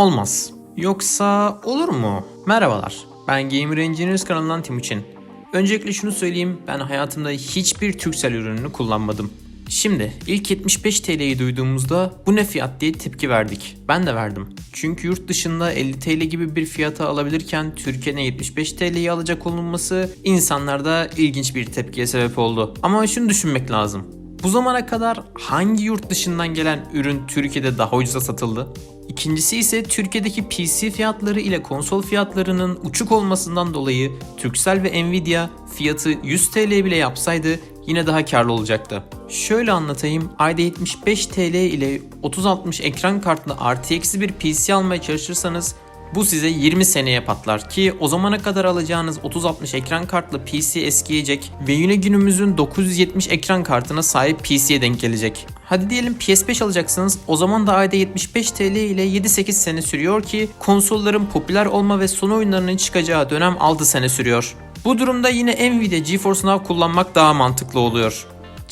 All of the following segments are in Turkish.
olmaz. Yoksa olur mu? Merhabalar. Ben Gamer Engineers kanalından Timuçin. Öncelikle şunu söyleyeyim. Ben hayatımda hiçbir Turkcell ürününü kullanmadım. Şimdi ilk 75 TL'yi duyduğumuzda bu ne fiyat diye tepki verdik. Ben de verdim. Çünkü yurt dışında 50 TL gibi bir fiyata alabilirken Türkiye'de 75 TL'yi alacak olunması insanlarda ilginç bir tepkiye sebep oldu. Ama şunu düşünmek lazım. Bu zamana kadar hangi yurt dışından gelen ürün Türkiye'de daha ucuza satıldı? İkincisi ise Türkiye'deki PC fiyatları ile konsol fiyatlarının uçuk olmasından dolayı Turkcell ve Nvidia fiyatı 100 TL bile yapsaydı yine daha karlı olacaktı. Şöyle anlatayım. Ayda 75 TL ile 3060 ekran kartlı eksi bir PC almaya çalışırsanız bu size 20 seneye patlar ki o zamana kadar alacağınız 3060 ekran kartlı PC eskiyecek ve yine günümüzün 970 ekran kartına sahip PC'ye denk gelecek. Hadi diyelim PS5 alacaksınız o zaman da ayda 75 TL ile 7-8 sene sürüyor ki konsolların popüler olma ve son oyunlarının çıkacağı dönem 6 sene sürüyor. Bu durumda yine Nvidia GeForce Now kullanmak daha mantıklı oluyor.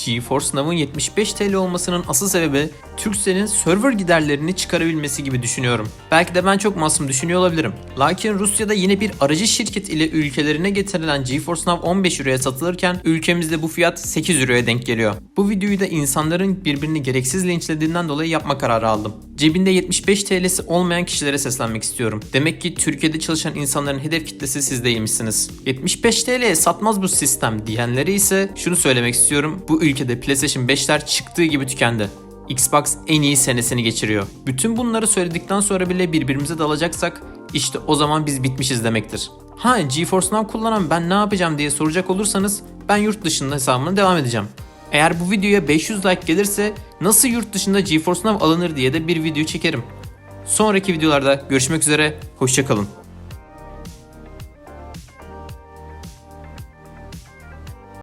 GeForce Now'ın 75 TL olmasının asıl sebebi Turkcell'in server giderlerini çıkarabilmesi gibi düşünüyorum. Belki de ben çok masum düşünüyor olabilirim. Lakin Rusya'da yine bir aracı şirket ile ülkelerine getirilen GeForce Now 15 euroya satılırken ülkemizde bu fiyat 8 euroya denk geliyor. Bu videoyu da insanların birbirini gereksiz linçlediğinden dolayı yapma kararı aldım. Cebinde 75 TL'si olmayan kişilere seslenmek istiyorum. Demek ki Türkiye'de çalışan insanların hedef kitlesi siz değilmişsiniz. 75 TL'ye satmaz bu sistem diyenlere ise şunu söylemek istiyorum. Bu ülkede PlayStation 5'ler çıktığı gibi tükendi. Xbox en iyi senesini geçiriyor. Bütün bunları söyledikten sonra bile birbirimize dalacaksak işte o zaman biz bitmişiz demektir. Ha GeForce Now kullanan ben ne yapacağım diye soracak olursanız ben yurt dışında hesabıma devam edeceğim. Eğer bu videoya 500 like gelirse nasıl yurt dışında GeForce Now alınır diye de bir video çekerim. Sonraki videolarda görüşmek üzere, hoşçakalın.